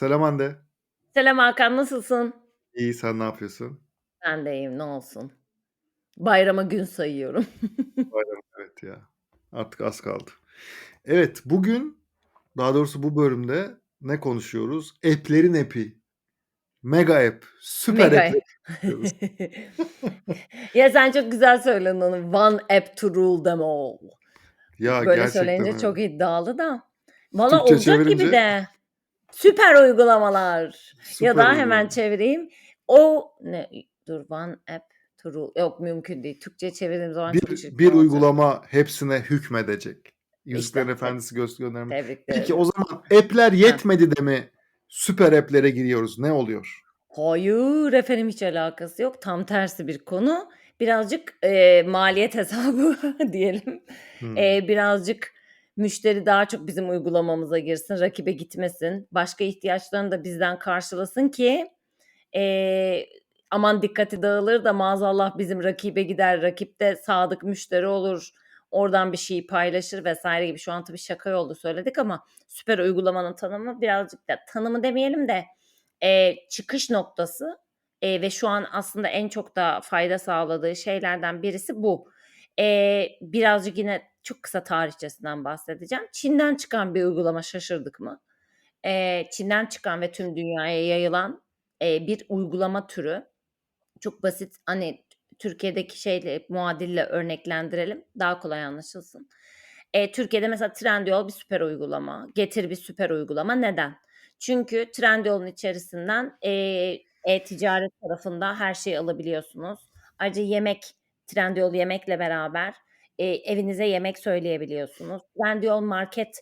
Selam Hande. Selam Hakan, nasılsın? İyi, sen ne yapıyorsun? Ben de iyiyim, ne olsun. Bayrama gün sayıyorum. Bayram, evet ya. Artık az kaldı. Evet, bugün, daha doğrusu bu bölümde ne konuşuyoruz? App'lerin app'i. Mega app, süper Mega app. Ya, sen çok güzel söyledin onu. One app to rule them all. Ya, Böyle gerçekten söyleyince öyle. çok iddialı da. Valla Türkçe olacak gibi çevirince de. Süper uygulamalar ya süper da hemen uygulama. çevireyim. O ne? Dur, one app to rule yok mümkün değil. Türkçeye çevirdiğim zaman çok Bir çirkin bir olacak. uygulama hepsine hükmedecek. Yüzüklerin İşte, te Efendisi göz gönderme. Peki o zaman app'ler yetmedi de mi süper app'lere giriyoruz? Ne oluyor? Hayır efendim, hiç alakası yok. Tam tersi bir konu. Birazcık, eee, maliyet hesabı diyelim. Hımm. Eee, birazcık müşteri daha çok bizim uygulamamıza girsin, rakibe gitmesin. Başka ihtiyaçlarını da bizden karşılasın ki, eee, aman dikkati dağılır da maazallah bizim rakibe gider, rakip de sadık müşteri olur, oradan bir şeyi paylaşır vs. gibi. Şu an tabii şaka yollu söyledik ama süper uygulamanın tanımı birazcık da tanımı demeyelim de, eee, çıkış noktası, eee, ve şu an aslında en çok da fayda sağladığı şeylerden birisi bu. Eee, birazcık yine çok kısa tarihçesinden bahsedeceğim. Çin'den çıkan bir uygulama, şaşırdık mı? Eee, Çin'den çıkan ve tüm dünyaya yayılan, eee, bir uygulama türü. Çok basit, hani, Türkiye'deki şeyle, muadille örneklendirelim, daha kolay anlaşılsın. Eee, Türkiye'de mesela Trendyol bir süper uygulama, Getir bir süper uygulama. Neden? Çünkü Trendyol'un içerisinden, eee, e-ticaret tarafında her şeyi alabiliyorsunuz. Ayrıca yemek, Trendyol Yemek'le beraber, eee, evinize yemek söyleyebiliyorsunuz. Trendyol Market,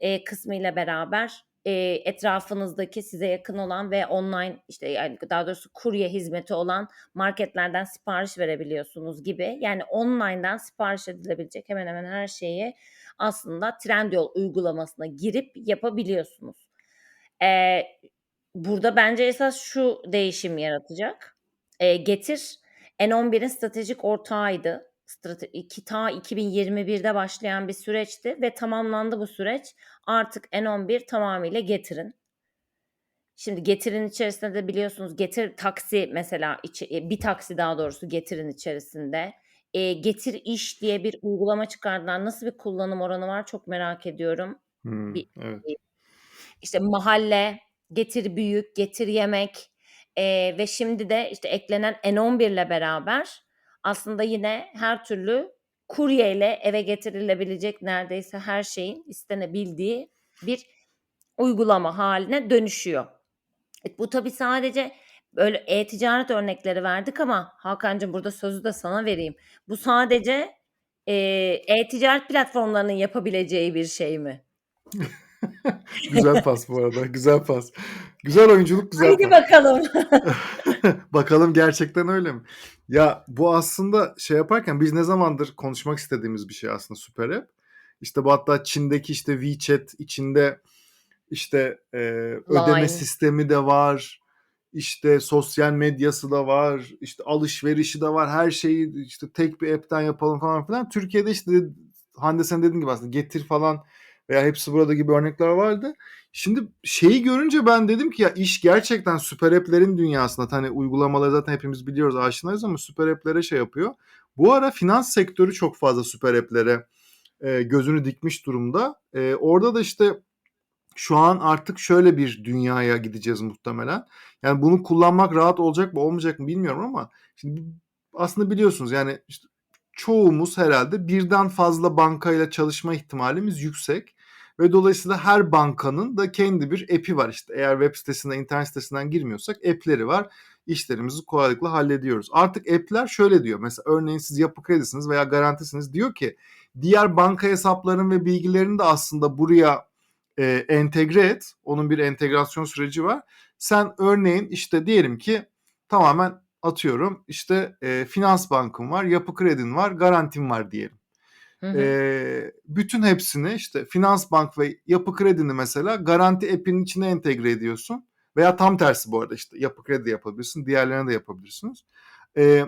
eee, kısmıyla beraber, eee, etrafınızdaki size yakın olan ve online, işte, yani, daha doğrusu kurye hizmeti olan marketlerden sipariş verebiliyorsunuz gibi. Yani online'dan sipariş edilebilecek hemen hemen her şeyi aslında Trendyol uygulamasına girip yapabiliyorsunuz. Eee, burada bence esas şu değişim yaratacak. Eee, Getir, N11'in stratejik ortağıydı. Strate iki ta 2021'de başlayan bir süreçti ve tamamlandı bu süreç. Artık N11 tamamıyla Getir'in. Şimdi Getir'in içerisinde de biliyorsunuz Getir Taksi mesela eee, bir taksi daha doğrusu Getir'in içerisinde. Eee, Getir İş diye bir uygulama çıkardılar. Nasıl bir kullanım oranı var çok merak ediyorum. Hımm, Bir, evet. işte, Mahalle, Getir Büyük, Getir Yemek, eee, ve şimdi de, işte, eklenen N11'le beraber aslında yine her türlü kuryeyle eve getirilebilecek neredeyse her şeyin istenebildiği bir uygulama hâline dönüşüyor. E, bu tabii sadece böyle e-ticaret örnekleri verdik ama Hakan'cığım burada sözü de sana vereyim. Bu sadece, e-ticaret platformlarının yapabileceği bir şey mi? Güzel pas bu arada, güzel pas. Güzel oyunculuk, güzel Haydi pas. bakalım. Bakalım gerçekten öyle mi? Ya, bu aslında şey yaparken biz ne zamandır konuşmak istediğimiz bir şey aslında süper app. İşte, bu hatta Çin'deki, işte, WeChat içinde, işte, eee, ödeme Line. sistemi de var, işte, sosyal medyası da var, işte, alışverişi de var. Her şeyi, işte, tek bir app'ten yapalım falan filan. Türkiye'de, işte, Hande senin dediğin gibi aslında Getir falan veya Hepsi Burada gibi örnekler vardı. Şimdi şeyi görünce ben dedim ki ya iş gerçekten süper app'lerin dünyasında. Hani, uygulamaları zaten hepimiz biliyoruz, aşinayız ama süper app'lere şey yapıyor. Bu ara finans sektörü çok fazla süper app'lere, eee, gözünü dikmiş durumda. Eee, orada da, işte, şu an artık şöyle bir dünyaya gideceğiz muhtemelen. Yani, bunu kullanmak rahat olacak mı, olmayacak mı bilmiyorum ama şimdi aslında biliyorsunuz, yani, işte, çoğumuz herhâlde birden fazla bankayla çalışma ihtimalimiz yüksek ve dolayısıyla her bankanın da kendi bir app'i var. İşte, eğer web sitesinden, internet sitesinden girmiyorsak app'leri var. İşlerimizi kolaylıkla hallediyoruz. Artık app'ler şöyle diyor. Mesela örneğin siz Yapı Kredi'siniz veya Garanti'siniz. Diyor ki diğer banka hesaplarının ve bilgilerini de aslında buraya, eee, entegre et. Onun bir entegrasyon süreci var. Sen örneğin, işte, diyelim ki tamamen atıyorum, işte, eee, Finansbank'ın var, Yapı Kredi'nin var, Garanti'nin var diyelim. Eee, bütün hepsini, işte, Finansbank ve Yapı Kredi'ni mesela Garanti app'inin içine entegre ediyorsun veya tam tersi bu arada, işte, Yapı Kredi yapabilirsin, diğerlerini de yapabilirsiniz. Eee,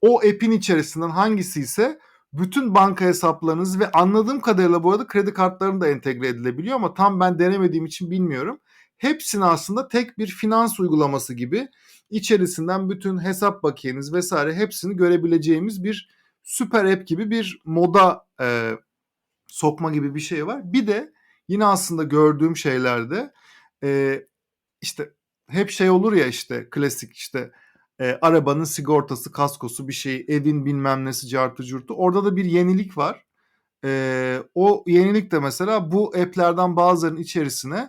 o app'in içerisinden hangisiyse bütün banka hesaplarınız ve anladığım kadarıyla bu arada kredi kartlarının da entegre edilebiliyor ama tam ben denemediğim için bilmiyorum. Hepsini aslında tek bir finans uygulaması gibi içerisinden bütün hesap bakiyeniz vesaire hepsini görebileceğimiz bir süper app gibi bir moda e, sokma gibi bir şey var. Bir de yine aslında gördüğüm şeylerde e, işte hep şey olur ya işte klasik işte e, arabanın sigortası, kaskosu bir şey, evin bilmem nesi, cartı curtu. Orada da bir yenilik var. E, o yenilik de mesela bu app'lerden bazılarının içerisine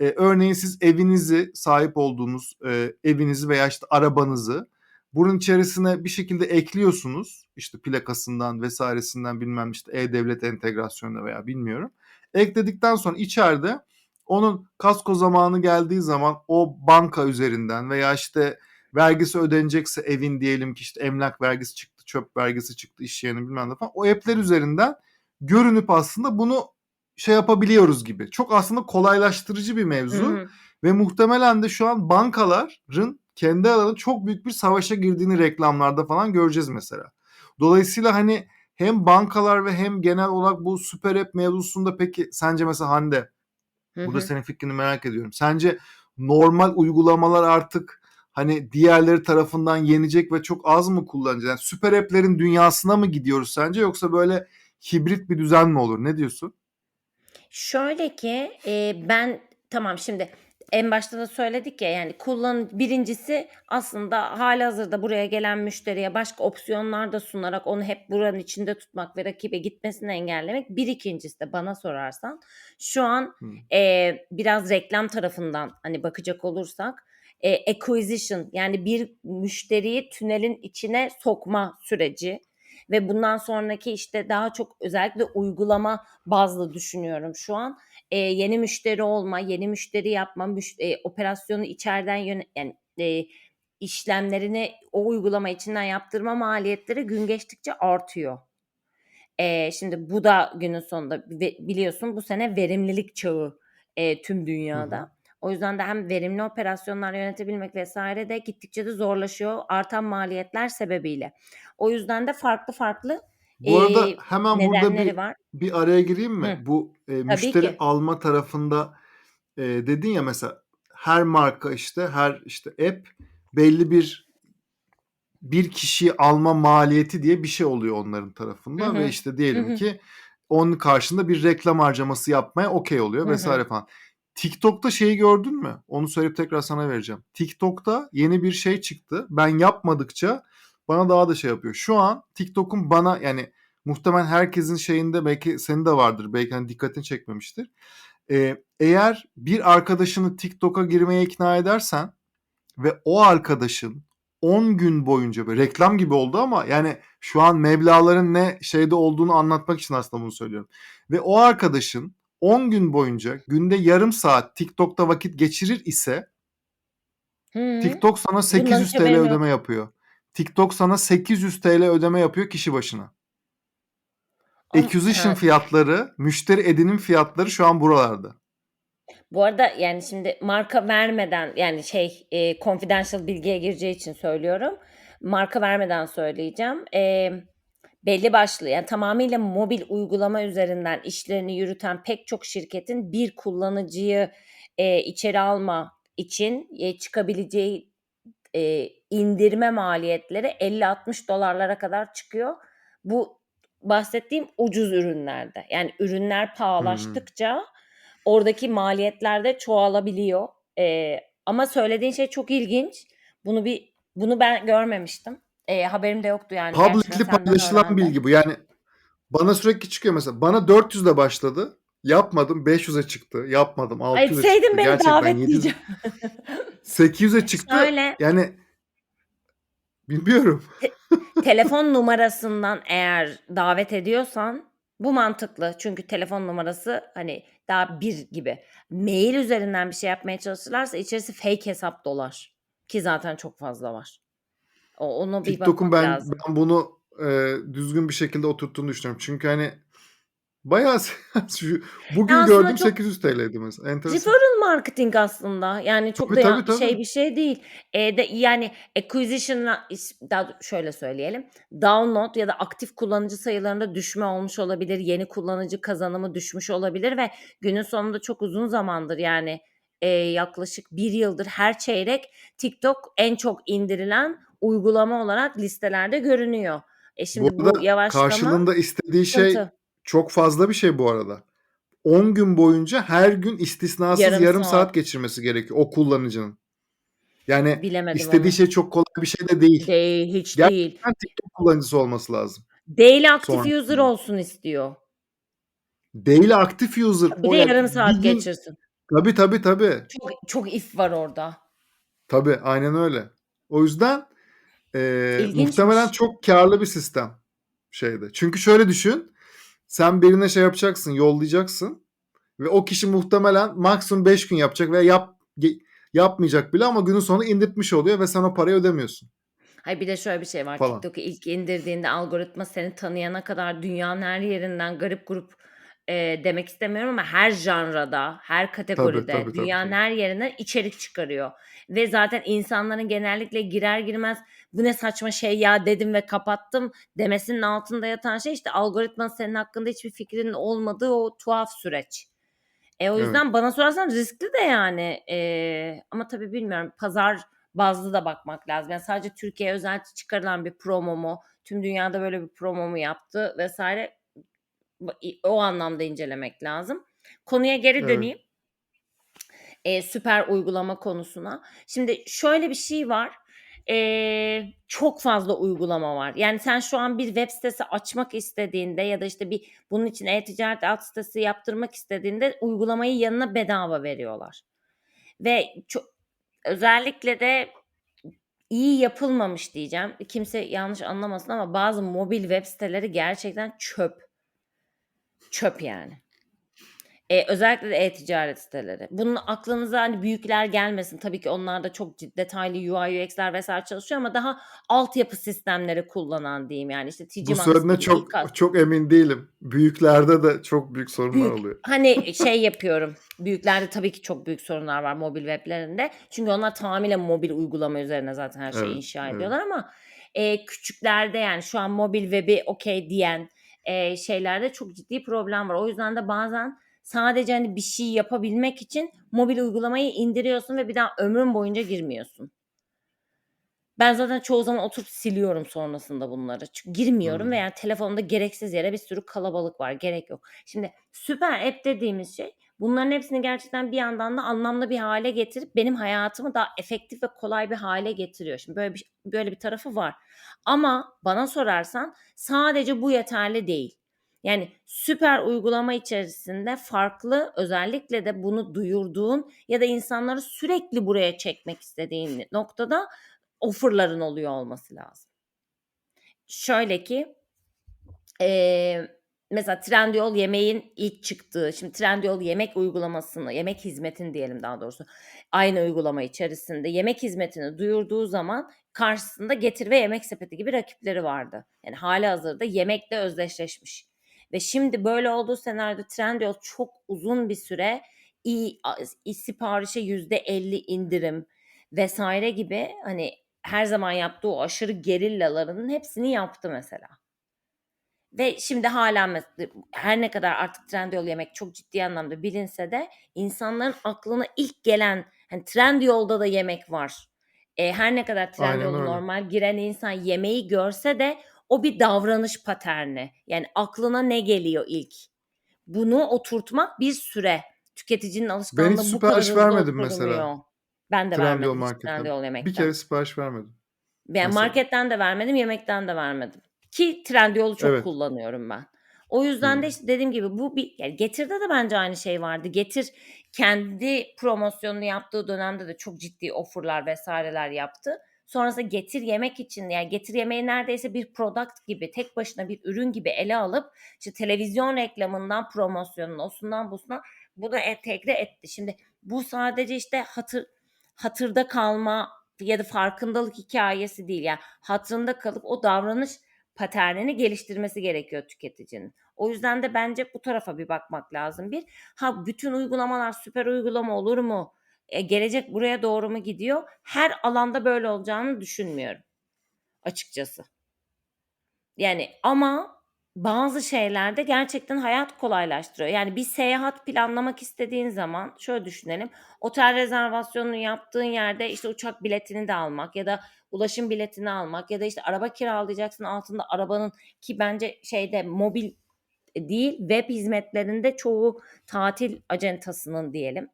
e, örneğin siz evinizi sahip olduğunuz e, evinizi veya işte arabanızı bunun içerisine bir şekilde ekliyorsunuz. İşte plakasından vesairesinden bilmem işte e-devlet entegrasyonuna veya bilmiyorum. Ekledikten sonra içeride onun kasko zamanı geldiği zaman o banka üzerinden veya işte vergisi ödenecekse evin diyelim ki işte emlak vergisi çıktı, çöp vergisi çıktı, iş yerinin bilmem ne falan. O app'ler üzerinden görünüp aslında bunu şey yapabiliyoruz gibi. Çok aslında kolaylaştırıcı bir mevzu. Hı hı. Ve muhtemelen de şu an bankaların kendi aralarında çok büyük bir savaşa girdiğini reklamlarda falan göreceğiz mesela. Dolayısıyla hani hem bankalar ve hem genel olarak bu süper app mevzusunda peki sence mesela Hande Hı burada senin fikrini merak ediyorum. Sence normal uygulamalar artık hani diğerleri tarafından yenecek ve çok az mı kullanacak? Yani süper app'lerin dünyasına mı gidiyoruz sence yoksa böyle hibrit bir düzen mi olur? Ne diyorsun? Şöyle ki e, ben tamam şimdi en başta da söyledik ya yani kullan birincisi aslında halihazırda buraya gelen müşteriye başka opsiyonlar da sunarak onu hep buranın içinde tutmak ve rakibe gitmesini engellemek. Bir ikincisi de bana sorarsan şu an Hmm. e, biraz reklam tarafından hani bakacak olursak e, acquisition yani bir müşteriyi tünelin içine sokma süreci ve bundan sonraki işte daha çok özellikle uygulama bazlı düşünüyorum şu an. E, yeni müşteri olma, yeni müşteri yapma, müş- e, operasyonu içeriden yöne yani e, işlemlerini o uygulama içinden yaptırma maliyetleri gün geçtikçe artıyor. E, şimdi bu da günün sonunda biliyorsun bu sene verimlilik çağı e, tüm Hı hı. dünyada. O yüzden de hem verimli operasyonlar yönetebilmek vesaire de gittikçe de zorlaşıyor artan maliyetler sebebiyle. O yüzden de farklı farklı Bu arada hemen burada nedenleri bir var. bir araya gireyim mi? Hı, Bu e, tabii müşteri ki. alma tarafında e, dedin ya mesela her marka işte her işte app belli bir bir kişiyi alma maliyeti diye bir şey oluyor onların Hı tarafında ve hı. işte Hı diyelim hı. ki onun karşında bir reklam harcaması yapmaya okey oluyor Hı vesaire hı. falan. TikTok'ta şeyi gördün mü? Onu söyleyip tekrar sana vereceğim. TikTok'ta yeni bir şey çıktı. Ben yapmadıkça bana daha da şey yapıyor. Şu an TikTok'un bana yani muhtemelen herkesin şeyinde belki senin de vardır. Belki hani dikkatini çekmemiştir. Ee, eğer bir arkadaşını TikTok'a girmeye ikna edersen ve o arkadaşın 10 gün boyunca böyle reklam gibi oldu ama yani şu an meblağların ne şeyde olduğunu anlatmak için aslında bunu söylüyorum. Ve o arkadaşın 10 gün boyunca günde yarım saat TikTok'ta vakit geçirir ise Hı. TikTok sana Bundan 800 hiç TL ödeme yapıyor. TikTok sana 800 TL ödeme yapıyor kişi başına. Acquisition ha, fiyatları, müşteri edinim fiyatları şu an buralarda. bu arada yani şimdi marka vermeden yani şey e, confidential bilgiye gireceği için söylüyorum. Marka vermeden söyleyeceğim. E, belli başlı yani tamamıyla mobil uygulama üzerinden işlerini yürüten pek çok şirketin bir kullanıcıyı e, içeri alma için e, çıkabileceği e, indirme maliyetleri 50-60 dolarlara kadar çıkıyor. Bu bahsettiğim ucuz ürünlerde. Yani ürünler Hmm. pahalaştıkça oradaki maliyetler de çoğalabiliyor. E, ama söylediğin şey çok ilginç. Bunu bir bunu ben görmemiştim. E, haberim de yoktu yani Publicly paylaşılan öğrendim. bilgi bu. Yani bana sürekli çıkıyor mesela. Bana 400 ile başladı. Yapmadım 500'e çıktı. Yapmadım 600'e çıktı. Etseydin beni Gerçekten 700 davetleyeceğim. 800'e çıktı. Şöyle Yani bilmiyorum. te- telefon numarasından eğer davet ediyorsan bu mantıklı. Çünkü telefon numarası hani daha bir gibi. Mail üzerinden bir şey yapmaya çalışırlarsa içerisi fake hesap dolar. Ki zaten çok fazla var. O, onu bir TikTok'un bakmak ben lazım. ben bunu e, düzgün bir şekilde oturttuğunu düşünüyorum. Çünkü hani Bayağı şu bugün Ya, aslında gördüm çok 800 TL'ydi mesela. Enteresan. referral marketing aslında. Yani çok Tabii, da tabii, ya tabii. şey bir şey değil. Eee, de yani acquisition'la iş daha do şöyle söyleyelim, download ya da aktif kullanıcı sayılarında düşme olmuş olabilir. Yeni kullanıcı kazanımı düşmüş olabilir ve günün sonunda çok uzun zamandır yani, eee, yaklaşık 1 yıldır her çeyrek TikTok en çok indirilen uygulama olarak listelerde görünüyor. E, Bu şimdi bu arada yavaşlama karşılığında istediği şey sıkıntı. Çok fazla bir şey bu arada. 10 gün boyunca her gün istisnasız Yarım yarım saat saat. geçirmesi gerekiyor o kullanıcının. Yani Bilemedim istediği onu. şey çok kolay bir şey de değil. Değil, hiç değil. Gerçekten TikTok kullanıcısı olması lazım. Daily active user olsun istiyor. Daily aktif user Bir o de ya yarım saat gün geçirsin. Tabii, tabii, tabii. Çok çok if var orada. Tabii, aynen öyle. O yüzden, eee, muhtemelen çok kârlı bir sistem şeyde. Çünkü şöyle düşün, sen birine şey yapacaksın, yollayacaksın ve o kişi muhtemelen maksimum 5 gün yapacak veya yap yapmayacak bile ama günün sonunda indirtmiş oluyor ve sen o parayı ödemiyorsun. Hayır bir de şöyle bir şey var. Falan. TikTok'u ilk indirdiğinde algoritma seni tanıyana kadar dünyanın her yerinden garip grup, eee, demek istemiyorum ama her janrada, her Tabii, kategoride, tabii, tabii, dünyanın tabii. her yerinden içerik çıkarıyor ve zaten insanların genellikle girer girmez "Bu ne saçma şey ya." dedim ve kapattım demesinin altında yatan şey işte algoritmanın senin hakkında hiçbir fikrinin olmadığı o tuhaf süreç. E, o Evet. yüzden bana sorarsan riskli de yani, eee, ama tabii bilmiyorum pazar bazlı da bakmak lazım. Yani sadece Türkiye'ye özel çıkarılan bir promo mu, tüm dünyada böyle bir promo mu yaptı vs. o anlamda incelemek lazım. Konuya geri Evet. döneyim. Eee, süper uygulama konusuna. Şimdi şöyle bir şey var, eee, çok fazla uygulama var. Yani sen şu an bir web sitesi açmak istediğinde ya da işte bir bunun için e-ticaret alt sitesi yaptırmak istediğinde uygulamayı yanına bedava veriyorlar ve ço özellikle de iyi yapılmamış diyeceğim. Kimse yanlış anlamasın ama bazı mobil web siteleri gerçekten çöp. Çöp yani. Eee, özellikle de e-ticaret siteleri. Bunun aklınıza hani büyükler gelmesin. Tabii ki onlar da çok cid detaylı UI, UX'ler vs. çalışıyor ama daha altyapı sistemleri kullanan diyeyim yani işte Bu gibi, çok İKAS çok emin değilim. Büyüklerde de çok büyük sorunlar Büyük oluyor. hani şey yapıyorum, büyüklerde tabii ki çok büyük sorunlar var mobil web'lerinde. Çünkü onlar tamamıyla mobil uygulama üzerine zaten her şeyi Evet, inşa evet. ediyorlar ama, eee, küçüklerde yani şu an mobil web'i okay diyen, eee, şeylerde çok ciddi problem var. O yüzden de bazen sadece hani bir şey yapabilmek için mobil uygulamayı indiriyorsun ve bir daha ömrün boyunca girmiyorsun. Ben zaten çoğu zaman oturup siliyorum sonrasında bunları. Çünkü girmiyorum ve Hımm. yani telefonumda gereksiz yere bir sürü kalabalık var. Gerek yok. Şimdi süper app dediğimiz şey bunların hepsini gerçekten bir yandan da anlamlı bir hâle getirip benim hayatımı daha efektif ve kolay bir hâle getiriyor. Şimdi böyle bir böyle bir tarafı var ama bana sorarsan sadece bu yeterli değil. Yani süper uygulama içerisinde farklı özellikle de bunu duyurduğun ya da insanları sürekli buraya çekmek istediğin noktada offer'ların oluyor olması lazım. Şöyle ki, eee, mesela Trendyol yemeğin ilk çıktığı, şimdi Trendyol yemek uygulamasını, yemek hizmetini diyelim daha doğrusu, aynı uygulama içerisinde yemek hizmetini duyurduğu zaman karşısında Getir ve Yemeksepeti gibi rakipleri vardı. Yani hâlihazırda yemekle özdeşleşmiş ve şimdi böyle olduğu senaryoda Trendyol çok uzun bir süre i a i siparişe %50 indirim vs. gibi hani her zaman yaptığı o aşırı gerillalarının hepsini yaptı mesela. Ve şimdi mes her ne kadar artık Trendyol yemek çok ciddi anlamda bilinse de insanların aklına ilk gelen hani Trendyol'da da yemek var. Eee, her ne kadar öyle. normal giren insan yemeği görse de o bir davranış paterni. Yani aklına ne geliyor ilk? Bunu oturtmak bir süre. Tüketicinin Ben alışkanlığı hiç bu sipariş kadar hızlı vermedim mesela. Ben de Trendyol vermedim hiç marketten. Trendyol Bir yemekten. kere sipariş vermedim Yani mesela. marketten de vermedim, yemekten de vermedim ki Trendyol'u çok Evet. kullanıyorum ben. O yüzden de Hımm. işte dediğim gibi bu bir yani Getir'de de bence aynı şey vardı. Getir kendi promosyonunu yaptığı dönemde de çok ciddi offer'lar vs.ler yaptı. Sonrasında Getir yemek için yani Getir yemeği neredeyse bir product gibi, tek başına bir ürün gibi ele alıp işte televizyon reklamından promosyonuna, osundan busuna bunu entegre etti. Şimdi bu sadece işte hatır hatırda kalma ya da farkındalık hikâyesi değil. Yani hatırında kalıp o davranış paternini geliştirmesi gerekiyor tüketicinin. O yüzden de bence bu tarafa bir bakmak lazım bir. Ha bütün uygulamalar süper uygulama olur mu? Eee, gelecek buraya doğru mu gidiyor? Her alanda böyle olacağını düşünmüyorum açıkçası. Yani ama bazı şeylerde gerçekten hayat kolaylaştırıyor. Yani bir seyahat planlamak istediğin zaman şöyle düşünelim. Otel rezervasyonunu yaptığın yerde işte uçak biletini de almak ya da ulaşım biletini almak ya da işte araba kiralayacaksın altında arabanın ki bence şeyde mobil değil web hizmetlerinde çoğu tatil acentasının diyelim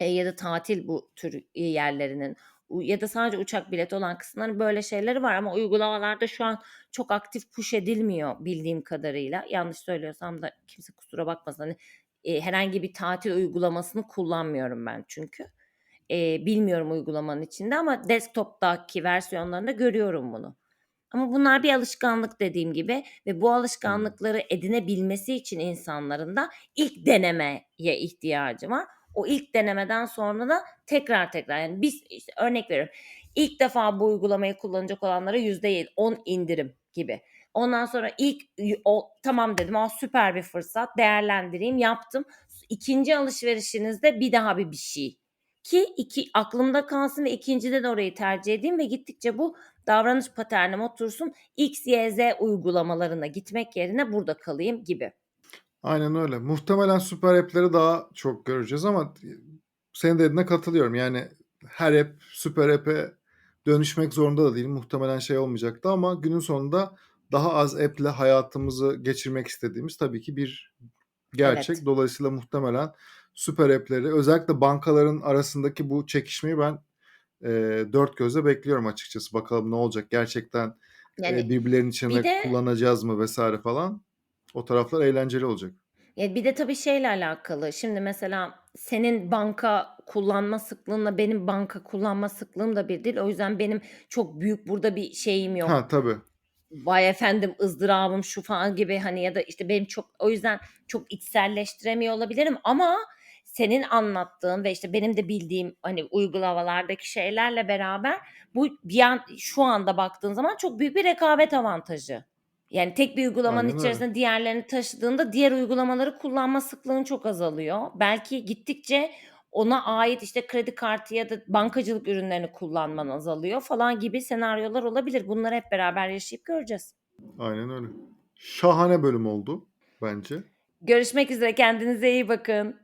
eee, ya da tatil bu tür yerlerinin ya da sadece uçak bileti olan kısımların böyle şeyleri var ama uygulamalarda şu an çok aktif push edilmiyor bildiğim kadarıyla. Yanlış söylüyorsam da kimse kusura bakmasın. Hani, eee, herhangi bir tatil uygulamasını kullanmıyorum ben çünkü. Eee, bilmiyorum uygulamanın içinde ama desktop'taki versiyonlarında görüyorum bunu. Ama bunlar bir alışkanlık dediğim gibi ve bu alışkanlıkları edinebilmesi için insanların da ilk denemeye ihtiyacı var. O ilk denemeden sonra da tekrar tekrar yani biz işte örnek veriyorum. İlk defa bu uygulamayı kullanacak olanlara %10 indirim gibi. Ondan sonra ilk o tamam dedim, a, süper bir fırsat değerlendireyim, yaptım. 2'nci alışverişinizde bir daha bir bir şey ki iki aklımda kalsın ve 2'ncide de orayı tercih edeyim ve gittikçe bu davranış paternim otursun. X, Y, Z uygulamalarına gitmek yerine burada kalayım gibi. Aynen öyle. Muhtemelen süper app'leri daha çok göreceğiz ama senin dediğine katılıyorum. Yani her app süper app'e dönüşmek zorunda da değil. Muhtemelen şey olmayacaktı ama günün sonunda daha az app'le hayatımızı geçirmek istediğimiz tabii ki bir gerçek. Evet. Dolayısıyla muhtemelen süper app'leri özellikle bankaların arasındaki bu çekişmeyi ben, eee, dört gözle bekliyorum açıkçası. Bakalım ne olacak? Gerçekten, eee, Yani birbirlerinin bir içinde de kullanacağız mı vs. falan. O taraflar eğlenceli olacak. Ya bir de tabii şeyle alakalı. Şimdi mesela senin banka kullanma sıklığınla benim banka kullanma sıklığım da bir değil. O yüzden benim çok büyük burada bir şeyim yok. Ha, tabii. Vay efendim ızdırabım şu falan gibi hani ya da işte benim çok o yüzden çok içselleştiremiyor olabilirim ama senin anlattığın ve işte benim de bildiğim hani uygulamalardaki şeylerle beraber bu bir an şu anda baktığın zaman çok büyük bir rekabet avantajı. Yani tek bir uygulamanın Aynen öyle. içerisinde diğerlerini taşıdığında diğer uygulamaları kullanma sıklığın çok azalıyor. Belki gittikçe ona ait işte kredi kartı ya da bankacılık ürünlerini kullanman azalıyor falan gibi senaryolar olabilir. Bunları hep beraber yaşayıp göreceğiz. Aynen öyle. Şahane bölüm oldu bence. Görüşmek üzere. Kendinize iyi bakın.